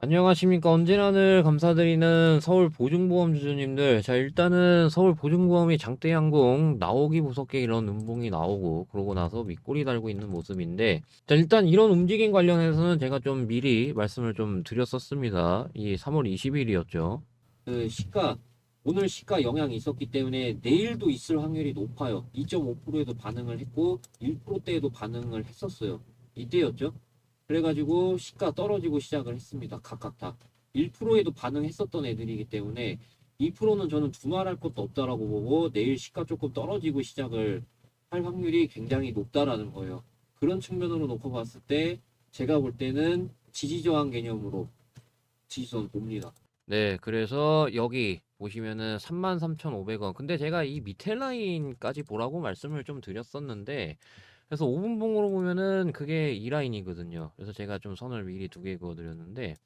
안녕하십니까. 언제나 늘 감사드리는 서울 보증보험 주주님들. 자, 일단은 서울 보증보험이 장대양궁 나오기 무섭게 이런 음봉이 나오고, 그러고 나서 윗꼬리 달고 있는 모습인데, 자, 일단 이런 움직임 관련해서는 제가 좀 미리 말씀을 좀 드렸었습니다. 이 3월 20일이었죠. 그 시가, 오늘 시가 영향이 있었기 때문에 내일도 있을 확률이 높아요. 2.5%에도 반응을 했고, 1%대에도 반응을 했었어요. 이때였죠. 그래가지고 시가 떨어지고 시작을 했습니다. 각각 다. 1%에도 반응했었던 애들이기 때문에 2%는 저는 두말할 것도 없다라고 보고 내일 시가 조금 떨어지고 시작을 할 확률이 굉장히 높다라는 거예요. 그런 측면으로 놓고 봤을 때 제가 볼 때는 지지저항 개념으로 지지선 봅니다. 네, 그래서 여기 보시면은 33,500원. 근데 제가 이 밑에 라인까지 보라고 말씀을 좀 드렸었는데 그래서 5분봉으로 보면은 그게 이 라인이거든요. 그래서 제가 좀 선을 미리 두 개 그어드렸는데,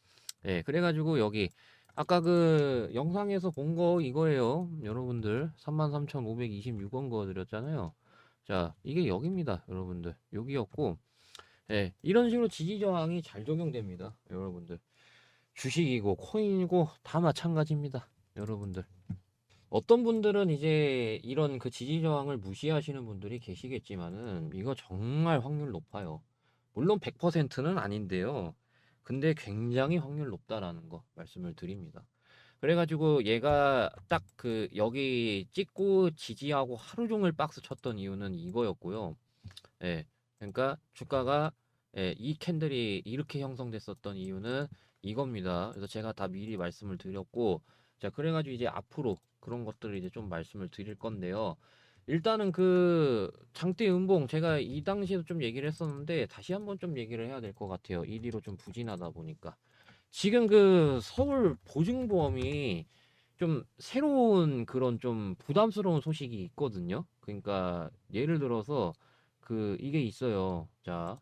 예, 그래가지고 여기 아까 그 영상에서 본 거 이거예요. 여러분들 33,526원 그어드렸잖아요. 자, 이게 여기입니다, 여러분들. 여기였고, 예, 이런 식으로 지지 저항이 잘 적용됩니다, 여러분들. 주식이고 코인이고 다 마찬가지입니다, 여러분들. 어떤 분들은 이제 이런 그 지지 저항을 무시하시는 분들이 계시겠지만은 이거 정말 확률 높아요. 물론 100%는 아닌데요. 근데 굉장히 확률 높다라는 거 말씀을 드립니다. 그래가지고 얘가 딱 그 여기 찍고 지지하고 하루 종일 박스 쳤던 이유는 이거였고요. 예. 그러니까 주가가 예, 이 캔들이 이렇게 형성됐었던 이유는 이겁니다. 그래서 제가 다 미리 말씀을 드렸고 자, 그래가지고 이제 앞으로 그런 것들을 이제 좀 말씀을 드릴 건데요. 일단은 그 장대 음봉 제가 이 당시에도 좀 얘기를 했었는데 다시 한번 좀 얘기를 해야 될 것 같아요. 이 뒤로 좀 부진하다 보니까. 지금 그 서울 보증보험이 좀 새로운 그런 좀 부담스러운 소식이 있거든요. 그러니까 예를 들어서 그 이게 있어요. 자,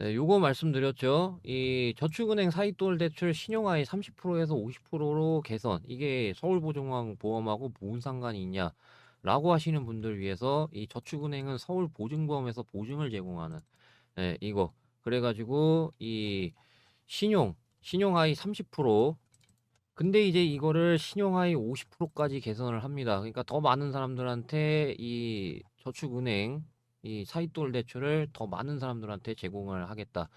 네, 요거 말씀드렸죠. 이 저축은행 사이돌 대출 신용화의 30%에서 50%로 개선. 이게 서울보증보험하고 무슨 상관이 있냐? 라고 하시는 분들 위해서 이 저축은행은 서울보증보험에서 보증을 제공하는 네, 이거. 그래가지고 이 신용, 신용하위 30%. 근데 이제 이거를 신용하위 50%까지 개선을 합니다. 그러니까 더 많은 사람들한테 이 저축은행 이 사이돌 대출을 더 많은 사람들한테 제공을 하겠다.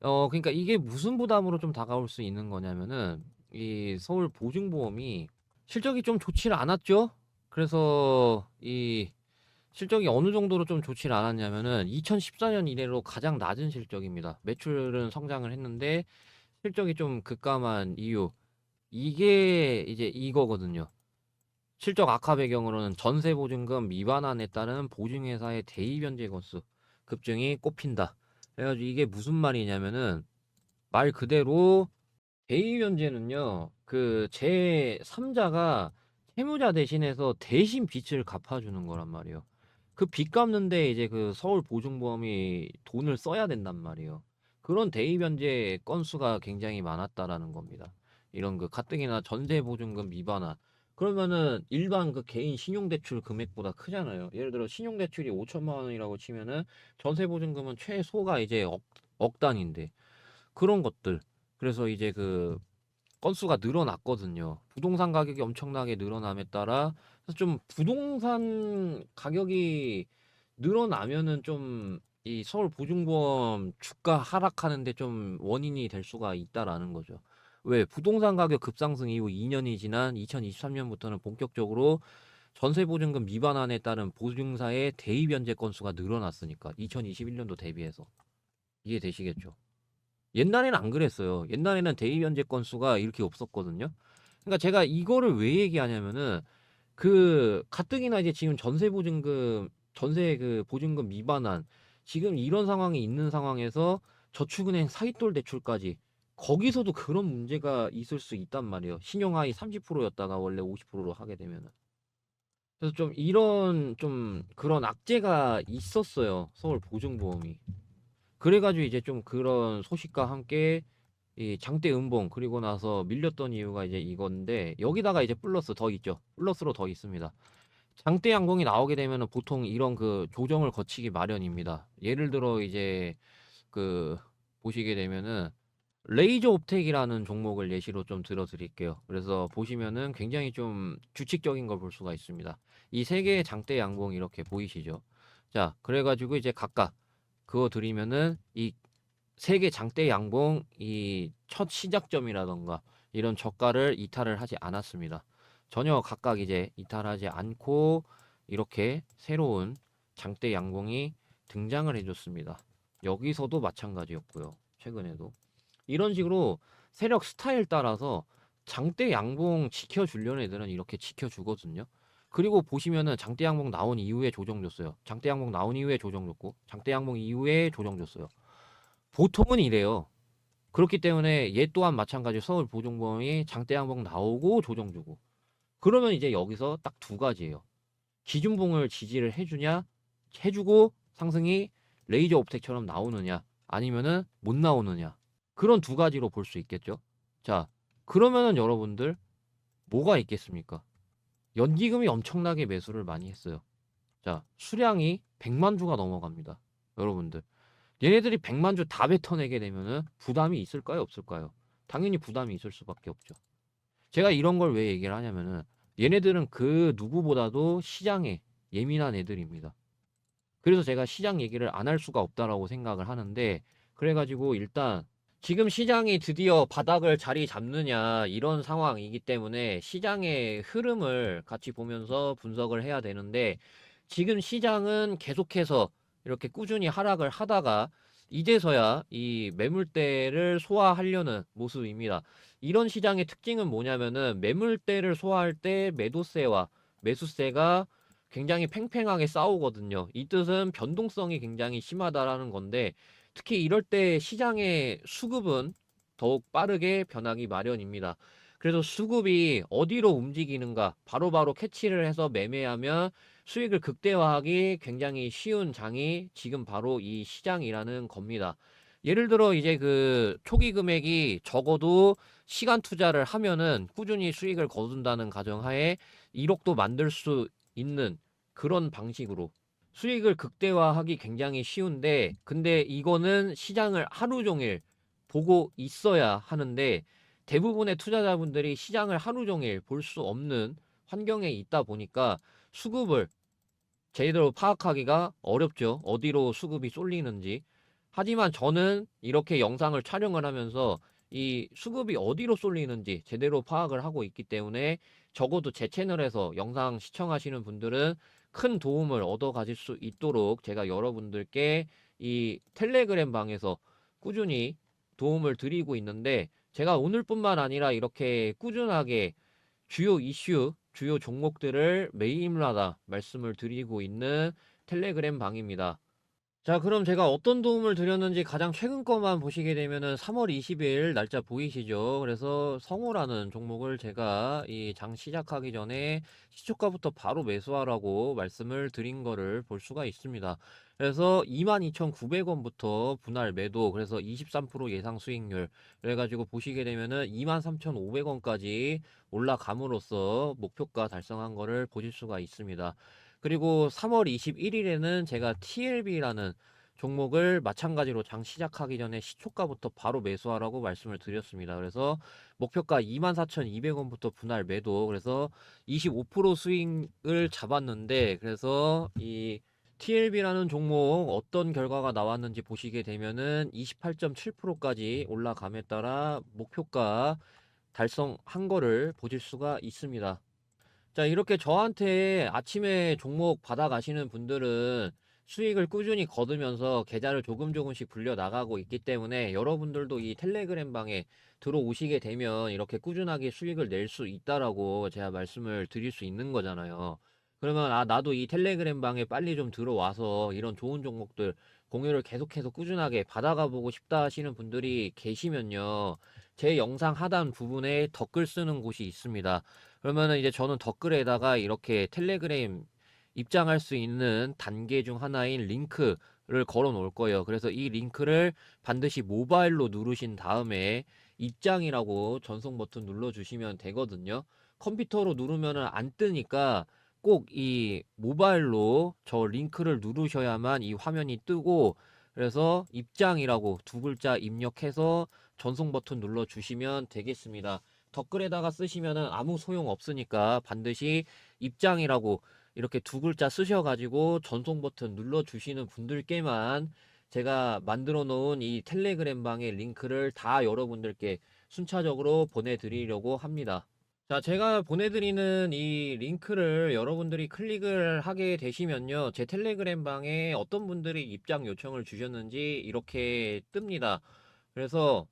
어, 그러니까 이게 무슨 부담으로 좀 다가올 수 있는 거냐면은 이 서울 보증보험이 실적이 좀 좋지를 않았죠. 그래서 이 실적이 어느 정도로 좀 좋지를 않았냐면은 2014년 이래로 가장 낮은 실적입니다. 매출은 성장을 했는데 실적이 좀 급감한 이유 이게 이제 이거거든요. 실적 악화 배경으로는 전세 보증금 미반환에 따른 보증회사의 대의 변제 건수 급증이 꼽힌다. 그래가지고 이게 무슨 말이냐면은 말 그대로 대의 변제는요 그제 3자가 채무자 대신해서 대신 빚을 갚아주는 거란 말이에요. 그 빚 갚는데 이제 그 서울 보증보험이 돈을 써야 된단 말이에요. 그런 대의 변제 건수가 굉장히 많았다라는 겁니다. 이런 그 가뜩이나 전세 보증금 미반환 그러면은 일반 그 개인 신용대출 금액보다 크잖아요. 예를 들어 신용대출이 5천만 원이라고 치면은 전세보증금은 최소가 이제 억, 억 단위인데 그런 것들. 그래서 이제 그 건수가 늘어났거든요. 부동산 가격이 엄청나게 늘어남에 따라 좀 부동산 가격이 늘어나면은 좀 이 서울 보증보험 주가 하락하는데 좀 원인이 될 수가 있다라는 거죠. 왜 부동산 가격 급상승 이후 2년이 지난 2023년부터는 본격적으로 전세 보증금 미반환에 따른 보증사의 대의 변제 건수가 늘어났으니까 2021년도 대비해서 이해되시겠죠? 옛날에는 안 그랬어요. 옛날에는 대의 변제 건수가 이렇게 없었거든요. 그러니까 제가 이거를 왜 얘기하냐면은 그 가뜩이나 이제 지금 전세 보증금 전세 그 보증금 미반환 지금 이런 상황이 있는 상황에서 저축은행 사이돌 대출까지 거기서도 그런 문제가 있을 수 있단 말이에요. 신용하위 30%였다가 원래 50%로 하게 되면은. 그래서 좀 이런 좀 그런 악재가 있었어요. 서울 보증보험이. 그래가지고 이제 좀 그런 소식과 함께 이 장대 음봉 그리고 나서 밀렸던 이유가 이제 이건데 여기다가 이제 플러스 더 있죠. 플러스로 더 있습니다. 장대 양봉이 나오게 되면은 보통 이런 그 조정을 거치기 마련입니다. 예를 들어 이제 그 보시게 되면은 레이저 옵텍이라는 종목을 예시로 좀 들어 드릴게요. 그래서 보시면은 굉장히 좀 규칙적인 걸 볼 수가 있습니다. 이 세 개의 장대 양봉 이렇게 보이시죠? 자, 그래 가지고 이제 각각 그거 드리면은 이 세 개 장대 양봉 이 첫 시작점이라던가 이런 저가를 이탈을 하지 않았습니다. 전혀 각각 이제 이탈하지 않고 이렇게 새로운 장대 양봉이 등장을 해줬습니다. 여기서도 마찬가지였고요. 최근에도. 이런 식으로 세력 스타일 따라서 장대 양봉 지켜주려는 애들은 이렇게 지켜주거든요. 그리고 보시면은 장대 양봉 나온 이후에 조정 줬어요. 장대 양봉 나온 이후에 조정 줬고, 장대 양봉 이후에 조정 줬어요. 보통은 이래요. 그렇기 때문에 얘 또한 마찬가지 서울 보증보험이 장대 양봉 나오고 조정 주고. 그러면 이제 여기서 딱 두 가지예요. 기준봉을 지지를 해주냐, 해주고 상승이 레이저 옵텍처럼 나오느냐, 아니면은 못 나오느냐. 그런 두 가지로 볼 수 있겠죠. 자, 그러면은 여러분들 뭐가 있겠습니까? 연기금이 엄청나게 매수를 많이 했어요. 자, 수량이 100만 주가 넘어갑니다. 여러분들. 얘네들이 100만 주 다 뱉어내게 되면은 부담이 있을까요? 없을까요? 당연히 부담이 있을 수밖에 없죠. 제가 이런 걸 왜 얘기를 하냐면은 얘네들은 그 누구보다도 시장에 예민한 애들입니다. 그래서 제가 시장 얘기를 안 할 수가 없다라고 생각을 하는데 그래가지고 일단 지금 시장이 드디어 바닥을 자리 잡느냐 이런 상황이기 때문에 시장의 흐름을 같이 보면서 분석을 해야 되는데 지금 시장은 계속해서 이렇게 꾸준히 하락을 하다가 이제서야 이 매물대를 소화하려는 모습입니다. 이런 시장의 특징은 뭐냐면은 매물대를 소화할 때 매도세와 매수세가 굉장히 팽팽하게 싸우거든요. 이 뜻은 변동성이 굉장히 심하다라는 건데 특히 이럴 때 시장의 수급은 더욱 빠르게 변하기 마련입니다. 그래서 수급이 어디로 움직이는가 바로 바로 캐치를 해서 매매하면 수익을 극대화하기 굉장히 쉬운 장이 지금 바로 이 시장이라는 겁니다. 예를 들어 이제 그 초기 금액이 적어도 시간 투자를 하면은 꾸준히 수익을 거둔다는 가정하에 1억도 만들 수 있는 그런 방식으로 수익을 극대화하기 굉장히 쉬운데 근데 이거는 시장을 하루 종일 보고 있어야 하는데 대부분의 투자자분들이 시장을 하루 종일 볼 수 없는 환경에 있다 보니까 수급을 제대로 파악하기가 어렵죠. 어디로 수급이 쏠리는지. 하지만 저는 이렇게 영상을 촬영을 하면서 이 수급이 어디로 쏠리는지 제대로 파악을 하고 있기 때문에 적어도 제 채널에서 영상 시청하시는 분들은 큰 도움을 얻어 가질 수 있도록 제가 여러분들께 이 텔레그램 방에서 꾸준히 도움을 드리고 있는데 제가 오늘뿐만 아니라 이렇게 꾸준하게 주요 이슈, 주요 종목들을 매일마다 말씀을 드리고 있는 텔레그램 방입니다. 자, 그럼 제가 어떤 도움을 드렸는지 가장 최근 거만 보시게 되면은 3월 20일 날짜 보이시죠? 그래서 성우라는 종목을 제가 이 장 시작하기 전에 시초가부터 바로 매수하라고 말씀을 드린 거를 볼 수가 있습니다. 그래서 22,900원부터 분할 매도, 그래서 23% 예상 수익률. 그래가지고 보시게 되면은 23,500원까지 올라감으로써 목표가 달성한 거를 보실 수가 있습니다. 그리고 3월 21일에는 제가 TLB라는 종목을 마찬가지로 장 시작하기 전에 시초가부터 바로 매수하라고 말씀을 드렸습니다. 그래서 목표가 24,200원부터 분할 매도, 그래서 25% 수익을 잡았는데, 그래서 이 TLB라는 종목 어떤 결과가 나왔는지 보시게 되면은 28.7%까지 올라감에 따라 목표가 달성한 거를 보실 수가 있습니다. 자, 이렇게 저한테 아침에 종목 받아가시는 분들은 수익을 꾸준히 거두면서 계좌를 조금 조금씩 불려 나가고 있기 때문에 여러분들도 이 텔레그램 방에 들어오시게 되면 이렇게 꾸준하게 수익을 낼 수 있다라고 제가 말씀을 드릴 수 있는 거잖아요. 그러면 아 나도 이 텔레그램 방에 빨리 좀 들어와서 이런 좋은 종목들 공유를 계속해서 꾸준하게 받아가 보고 싶다 하시는 분들이 계시면요. 제 영상 하단 부분에 댓글 쓰는 곳이 있습니다. 그러면은 이제 저는 댓글에다가 이렇게 텔레그램 입장할 수 있는 단계 중 하나인 링크를 걸어 놓을 거예요. 그래서 이 링크를 반드시 모바일로 누르신 다음에 입장이라고 전송 버튼 눌러 주시면 되거든요. 컴퓨터로 누르면은 안 뜨니까 꼭 이 모바일로 저 링크를 누르셔야만 이 화면이 뜨고 그래서 입장이라고 두 글자 입력해서 전송 버튼 눌러 주시면 되겠습니다. 댓글에다가 쓰시면은 아무 소용 없으니까 반드시 입장이라고 이렇게 두 글자 쓰셔가지고 전송 버튼 눌러 주시는 분들께만 제가 만들어 놓은 이 텔레그램 방의 링크를 다 여러분들께 순차적으로 보내드리려고 합니다. 자, 제가 보내드리는 이 링크를 여러분들이 클릭을 하게 되시면요. 제 텔레그램 방에 어떤 분들이 입장 요청을 주셨는지 이렇게 뜹니다. 그래서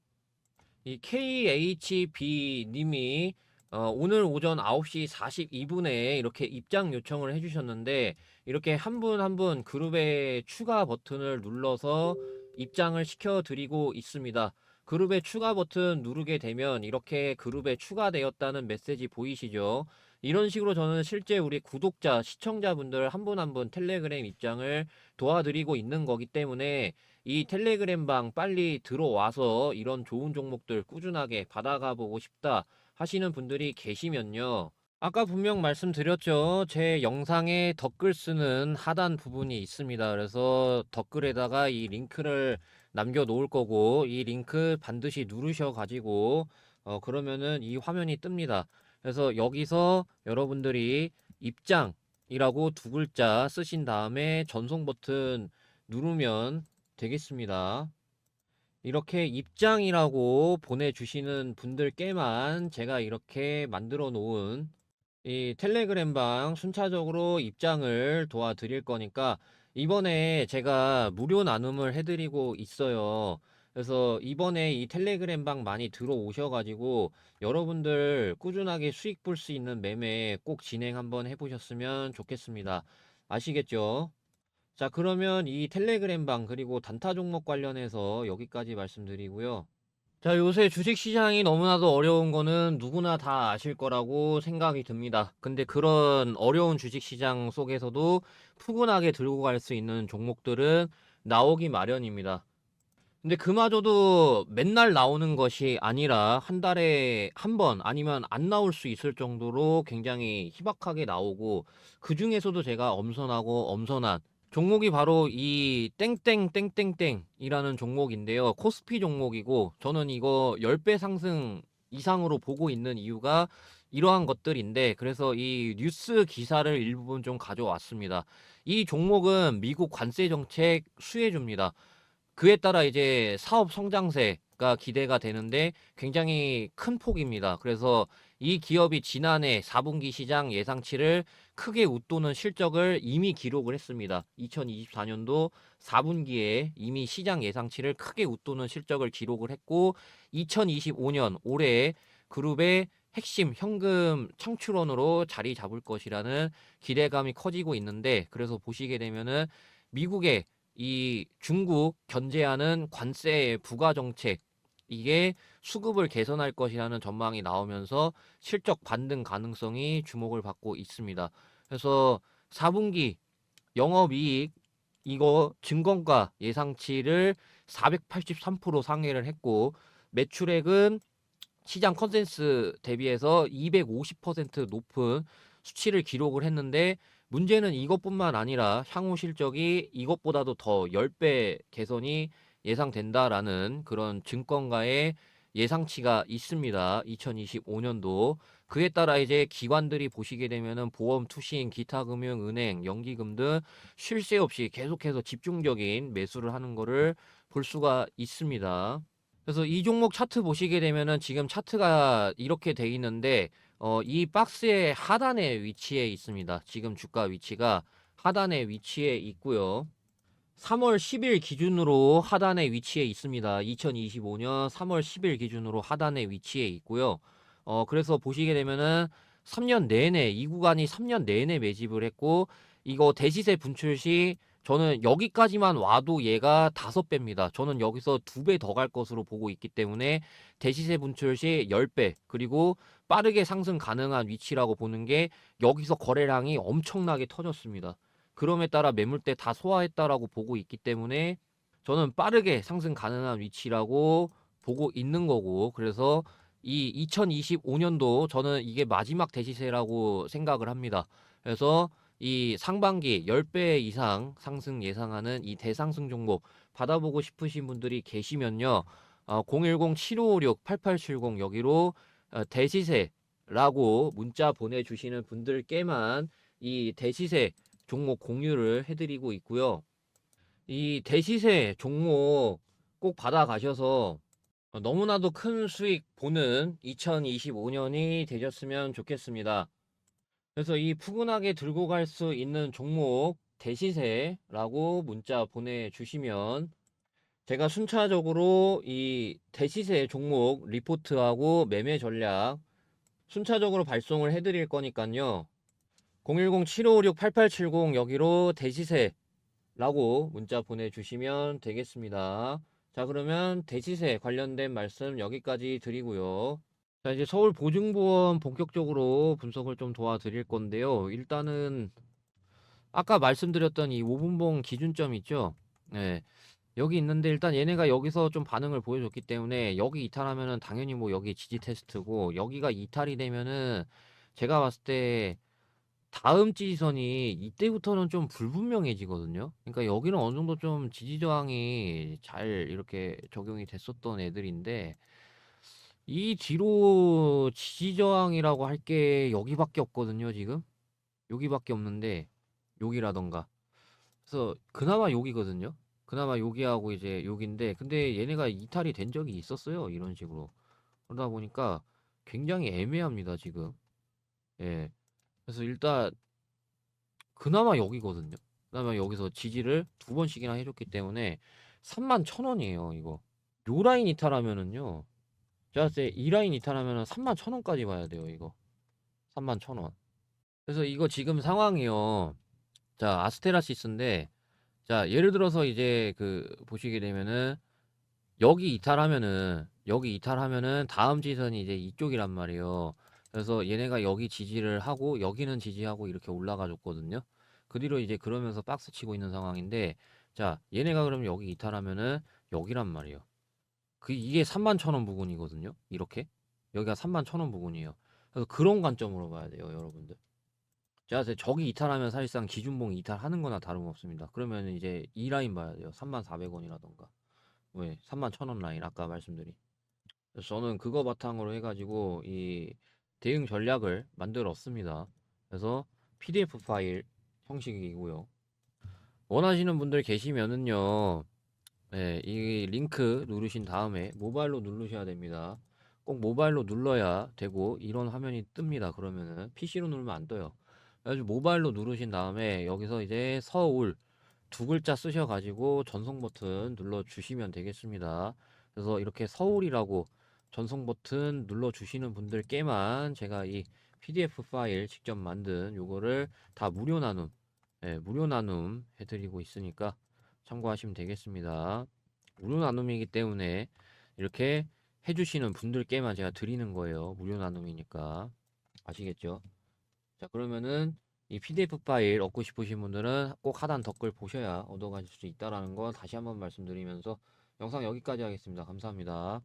이 KHB 님이 어, 오늘 오전 9시 42분에 이렇게 입장 요청을 해주셨는데 이렇게 한 분 한 분 그룹에 추가 버튼을 눌러서 입장을 시켜드리고 있습니다. 그룹에 추가 버튼 누르게 되면 이렇게 그룹에 추가되었다는 메시지 보이시죠? 이런 식으로 저는 실제 우리 구독자, 시청자분들 한 분 한 분 텔레그램 입장을 도와드리고 있는 거기 때문에 이 텔레그램 방 빨리 들어와서 이런 좋은 종목들 꾸준하게 받아가 보고 싶다 하시는 분들이 계시면요. 아까 분명 말씀드렸죠. 제 영상에 댓글 쓰는 하단 부분이 있습니다. 그래서 댓글에다가 이 링크를 남겨 놓을 거고 이 링크 반드시 누르셔 가지고 어 그러면은 이 화면이 뜹니다. 그래서 여기서 여러분들이 입장이라고 두 글자 쓰신 다음에 전송 버튼 누르면 되겠습니다. 이렇게 입장이라고 보내주시는 분들께만 제가 이렇게 만들어 놓은 이 텔레그램 방 순차적으로 입장을 도와드릴 거니까 이번에 제가 무료 나눔을 해드리고 있어요. 그래서 이번에 이 텔레그램 방 많이 들어오셔가지고 여러분들 꾸준하게 수익 볼 수 있는 매매 꼭 진행 한번 해보셨으면 좋겠습니다. 아시겠죠? 자, 그러면 이 텔레그램 방 그리고 단타 종목 관련해서 여기까지 말씀드리고요. 자, 요새 주식 시장이 너무나도 어려운 거는 누구나 다 아실 거라고 생각이 듭니다. 근데 그런 어려운 주식 시장 속에서도 푸근하게 들고 갈 수 있는 종목들은 나오기 마련입니다. 근데 그마저도 맨날 나오는 것이 아니라 한 달에 한 번 아니면 안 나올 수 있을 정도로 굉장히 희박하게 나오고 그 중에서도 제가 엄선하고 엄선한 종목이 바로 이 땡땡땡땡땡이라는 종목인데요. 코스피 종목이고 저는 이거 10배 상승 이상으로 보고 있는 이유가 이러한 것들인데 그래서 이 뉴스 기사를 일부분 좀 가져왔습니다. 이 종목은 미국 관세 정책 수혜주입니다. 그에 따라 이제 사업 성장세가 기대가 되는데 굉장히 큰 폭입니다. 그래서 이 기업이 지난해 4분기 시장 예상치를 크게 웃도는 실적을 이미 기록을 했습니다. 2024년도 4분기에 이미 시장 예상치를 크게 웃도는 실적을 기록을 했고 2025년 올해 그룹의 핵심 현금 창출원으로 자리 잡을 것이라는 기대감이 커지고 있는데 그래서 보시게 되면은 미국의 이 중국 견제하는 관세 부과 정책 이게 수급을 개선할 것이라는 전망이 나오면서 실적 반등 가능성이 주목을 받고 있습니다. 그래서 4분기 영업이익 이거 증권가 예상치를 483% 상회를 했고 매출액은 시장 컨센스 대비해서 250% 높은 수치를 기록을 했는데 문제는 이것뿐만 아니라 향후 실적이 이것보다도 더 10배 개선이 예상된다라는 그런 증권가의 예상치가 있습니다. 2025년도. 그에 따라 이제 기관들이 보시게 되면은 보험, 투신, 기타 금융, 은행, 연기금 등 쉴 새 없이 계속해서 집중적인 매수를 하는 거를 볼 수가 있습니다. 그래서 이 종목 차트 보시게 되면은 지금 차트가 이렇게 돼 있는데 어, 이 박스의 하단에 위치해 있습니다. 지금 주가 위치가 하단에 위치해 있고요. 3월 10일 기준으로 하단에 위치해 있습니다. 2025년 3월 10일 기준으로 하단에 위치해 있고요. 어, 그래서 보시게 되면은 3년 내내 이 구간이 3년 내내 매집을 했고 이거 대시세 분출 시 저는 여기까지만 와도 얘가 다섯 배입니다. 저는 여기서 두 배 더 갈 것으로 보고 있기 때문에 대시세 분출 시 10배 그리고 빠르게 상승 가능한 위치라고 보는 게 여기서 거래량이 엄청나게 터졌습니다. 그럼에 따라 매물대 다 소화했다라고 보고 있기 때문에 저는 빠르게 상승 가능한 위치라고 보고 있는 거고 그래서 이 2025년도 저는 이게 마지막 대시세라고 생각을 합니다. 그래서 이 상반기 10배 이상 상승 예상하는 이 대상승 종목 받아보고 싶으신 분들이 계시면요. 어, 010-7556-8870 여기로 어, 대시세라고 문자 보내주시는 분들께만 이 대시세 종목 공유를 해드리고 있고요. 이 대시세 종목 꼭 받아가셔서 어, 너무나도 큰 수익 보는 2025년이 되셨으면 좋겠습니다. 그래서 이 푸근하게 들고 갈 수 있는 종목 대시세라고 문자 보내주시면 제가 순차적으로 이 대시세 종목 리포트하고 매매 전략 순차적으로 발송을 해드릴 거니까요. 010-7556-8870 여기로 대시세라고 문자 보내주시면 되겠습니다. 자, 그러면 대시세 관련된 말씀 여기까지 드리고요. 자, 이제 서울 보증보험 본격적으로 분석을 좀 도와드릴 건데요. 일단은 아까 말씀드렸던 이 5분봉 기준점 있죠? 네. 여기 있는데 일단 얘네가 여기서 좀 반응을 보여줬기 때문에 여기 이탈하면은 당연히 뭐 여기 지지 테스트고 여기가 이탈이 되면은 제가 봤을 때 다음 지지선이 이때부터는 좀 불분명해지거든요. 그러니까 여기는 어느 정도 좀 지지 저항이 잘 이렇게 적용이 됐었던 애들인데 이 뒤로 지지 저항이라고 할 게 여기밖에 없거든요, 지금. 여기밖에 없는데 여기라던가. 그래서 그나마 여기거든요. 그나마 여기하고 이제 여기인데 근데 얘네가 이탈이 된 적이 있었어요. 이런 식으로. 그러다 보니까 굉장히 애매합니다, 지금. 예. 그래서 일단 그나마 여기거든요. 그나마 여기서 지지를 두 번씩이나 해줬기 때문에 3만 천 원이에요, 이거. 요 라인 이탈하면은요. 제가 봤을 때 이 라인 이탈하면은 3만 천 원까지 봐야 돼요, 이거. 3만 천 원. 그래서 이거 지금 상황이요. 자, 아스테라시스인데 자, 예를 들어서 이제 그 보시게 되면은 여기 이탈하면은 여기 이탈하면은 다음 지선이 이제 이쪽이란 말이에요. 그래서 얘네가 여기 지지를 하고 여기는 지지하고 이렇게 올라가 줬거든요. 그 뒤로 이제 그러면서 박스 치고 있는 상황인데 자, 얘네가 그러면 여기 이탈하면은 여기란 말이에요. 그 이게 3만 천원 부근이거든요. 이렇게. 여기가 3만 천원 부근이에요. 그래서 그런 관점으로 봐야 돼요, 여러분들. 때 저기 이탈하면 사실상 기준봉 이탈하는 거나 다름없습니다. 그러면 이제 이 라인 봐야 돼요. 34,000원이라던가. 왜? 31,000원 라인 아까 말씀드린. 그래서 저는 그거 바탕으로 해가지고 이 대응 전략을 만들었습니다. 그래서 PDF 파일 형식이고요. 원하시는 분들 계시면은요. 네, 이 링크 누르신 다음에 모바일로 누르셔야 됩니다. 꼭 모바일로 눌러야 되고 이런 화면이 뜹니다. 그러면은 PC로 누르면 안 떠요. 그래가지고 모바일로 누르신 다음에 여기서 이제 서울 두 글자 쓰셔가지고 전송 버튼 눌러 주시면 되겠습니다. 그래서 이렇게 서울이라고 전송 버튼 눌러 주시는 분들께만 제가 이 PDF 파일 직접 만든 요거를 다 무료 나눔, 예, 무료 나눔 해드리고 있으니까 참고하시면 되겠습니다. 무료 나눔이기 때문에 이렇게 해주시는 분들께만 제가 드리는 거예요. 무료 나눔이니까 아시겠죠? 자, 그러면은 이 PDF 파일 얻고 싶으신 분들은 꼭 하단 댓글 보셔야 얻어가실 수 있다라는 거 다시 한번 말씀드리면서 영상 여기까지 하겠습니다. 감사합니다.